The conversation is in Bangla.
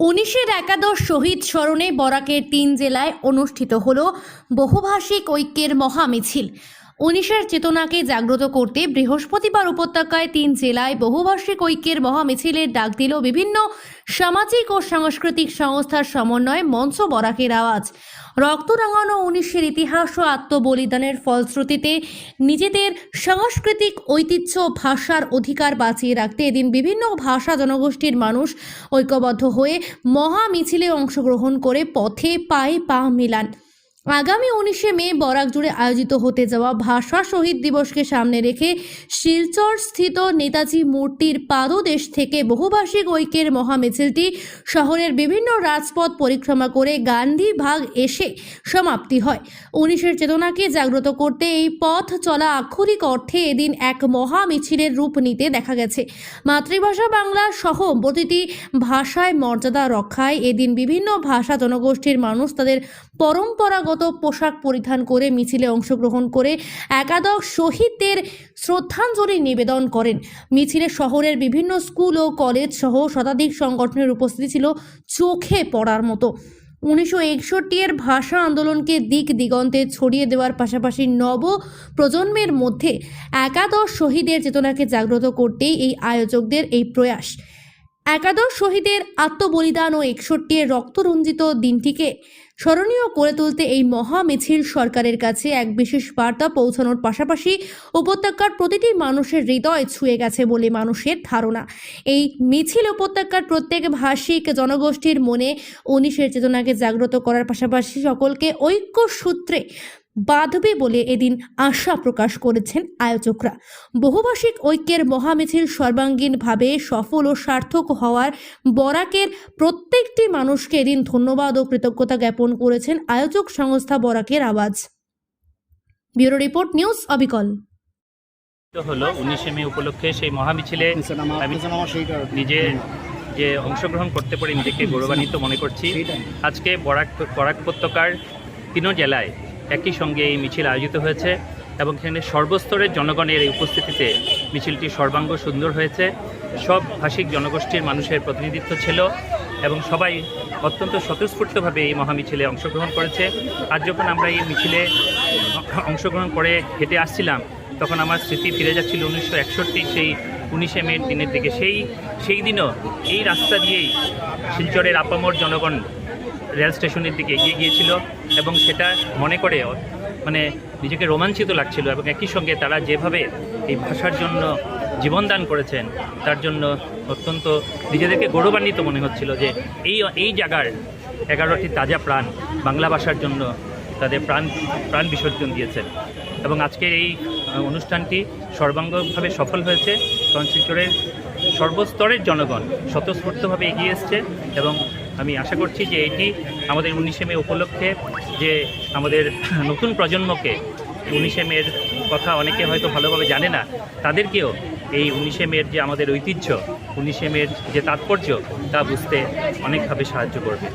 উনিশের একাদশ শহীদ স্মরণে বরাকের তিন জেলায় অনুষ্ঠিত হল বহুভাষিক ঐক্যের মহামিছিল। উনিশের চেতনাকে জাগ্রত করতে বৃহস্পতিবার উপত্যকায় তিন জেলায় বহুবার্ষিক ঐক্যের মহামিছিলের ডাক দিল বিভিন্ন সামাজিক ও সাংস্কৃতিক সংস্থার সমন্বয়ে মঞ্চ বরাকের আওয়াজ। রক্ত রাঙানো উনিশের ইতিহাস ও আত্মবলিদানের ফলশ্রুতিতে নিজেদের সাংস্কৃতিক ঐতিহ্য ভাষার অধিকার বাঁচিয়ে রাখতে এদিন বিভিন্ন ভাষা জনগোষ্ঠীর মানুষ ঐক্যবদ্ধ হয়ে মহা মিছিলে অংশগ্রহণ করে পথে পায়ে পা মেলান। আগামী উনিশে মে বরাক জুড়ে আয়োজিত হতে যাওয়া ভাষা শহীদ দিবসকে সামনে রেখে শিলচর স্থিত নেতাজি মূর্তির পাদদেশ থেকে বহুভাষিক ঐক্যের মহামিছিলটি শহরের বিভিন্ন রাজপথ পরিক্রমা করে গান্ধী ভাগ এসে সমাপ্তি হয়। উনিশের চেতনাকে জাগ্রত করতে এই পথ চলা আক্ষরিক অর্থে এদিন এক মহা মিছিলের রূপ নিতে দেখা গেছে। মাতৃভাষা বাংলা সহ প্রতিটি ভাষায় মর্যাদা রক্ষায় এদিন বিভিন্ন ভাষা জনগোষ্ঠীর মানুষ তাদের পরম্পরাগত পোশাক পরিধান করে মিছিলে অংশগ্রহণ করে একাদশ শহীদদের শ্রদ্ধাঞ্জলি নিবেদন করেন। মিছিলে শহরের বিভিন্ন স্কুল ও কলেজ সহ শতাধিক সংগঠনের উপস্থিতি ছিল চোখে পড়ার মতো। উনিশশো একষট্টি এর ভাষা আন্দোলনকে দিক দিগন্তে ছড়িয়ে দেওয়ার পাশাপাশি নব প্রজন্মের মধ্যে একাদশ শহীদের চেতনাকে জাগ্রত করতেই এই আয়োজকদের এই প্রয়াস। একাদশ শহীদের আত্মবলিদান ও একষট্টি রক্তরঞ্জিত দিনটিকে স্মরণীয় করে তুলতে এই মহা মিছিল সরকারের কাছে এক বিশেষ বার্তা পৌঁছানোর পাশাপাশি উপত্যকার প্রতিটি মানুষের হৃদয় ছুঁয়ে গেছে বলে মানুষের ধারণা। এই মিছিল উপত্যকার প্রত্যেক ভাষিক জনগোষ্ঠীর মনে উনিশের চেতনাকে জাগ্রত করার পাশাপাশি সকলকে ঐক্য সূত্রে বাঁধবে বলে এদিন আশা প্রকাশ করেছেন আয়োজকরা। বহুভাষিক ঐক্যের মহামিছিল সর্বাঙ্গীনভাবে সফল ও সার্থক হওয়ার বরাকের প্রত্যেকটি মানুষকে এদিন ধন্যবাদ ও কৃতজ্ঞতা জ্ঞাপন করেছেন আয়োজক সংস্থা বরাকের আওয়াজ। ব্যুরো রিপোর্ট নিউজ অবিকল। হলো উনিশে মে উপলক্ষে সেই মহামিছিলে আমি নিজে যে অংশগ্রহণ করতে পারি নিজেকে গৌরবান্বিত মনে করছি। আজকে বরাক বরাক উপত্যকার তিনও জেলায় একই সঙ্গে এই মিছিল আয়োজিত হয়েছে এবং সেখানে সর্বস্তরের জনগণের এই উপস্থিতিতে মিছিলটি সর্বাঙ্গ সুন্দর হয়েছে। সব ভাষিক জনগোষ্ঠীর মানুষের প্রতিনিধিত্ব ছিল এবং সবাই অত্যন্ত স্বতঃস্ফূর্তভাবে এই মহামিছিলে অংশগ্রহণ করেছে। আজ যখন আমরা এই মিছিলে অংশগ্রহণ করে হেঁটে আসছিলাম, তখন আমার স্মৃতি ফিরে যাচ্ছিল উনিশশো একষট্টি, সেই উনিশে মে দিনের দিকে। সেই সেই দিনও এই রাস্তা দিয়েই শিলচরের আপামর জনগণ রেল স্টেশনের দিকে এগিয়ে গিয়েছিল এবং সেটা মনে করে মানে নিজেকে রোমাঞ্চিত লাগছিল এবং একই সঙ্গে তারা যেভাবে এই ভাষার জন্য জীবনদান করেছেন, তার জন্য অত্যন্ত নিজেদেরকে গৌরবান্বিত মনে হচ্ছিল যে এই এই জায়গার এগারোটি তাজা প্রাণ বাংলা ভাষার জন্য তাদের প্রাণ প্রাণ বিসর্জন দিয়েছেন। এবং আজকের এই অনুষ্ঠানটি সর্বাঙ্গভাবে সফল হয়েছে। কারণ সর্বস্তরের জনগণ স্বতঃস্ফূর্তভাবে এগিয়ে এসছে এবং আমি আশা করছি যে এটি আমাদের উনিশে মে উপলক্ষে যে আমাদের নতুন প্রজন্মকে উনিশে মের কথা অনেকে হয়তো ভালোভাবে জানে না, তাদেরকেও এই উনিশে মের যে আমাদের ঐতিহ্য, উনিশে মের যে তাৎপর্য, তা বুঝতে অনেকভাবে সাহায্য করবে।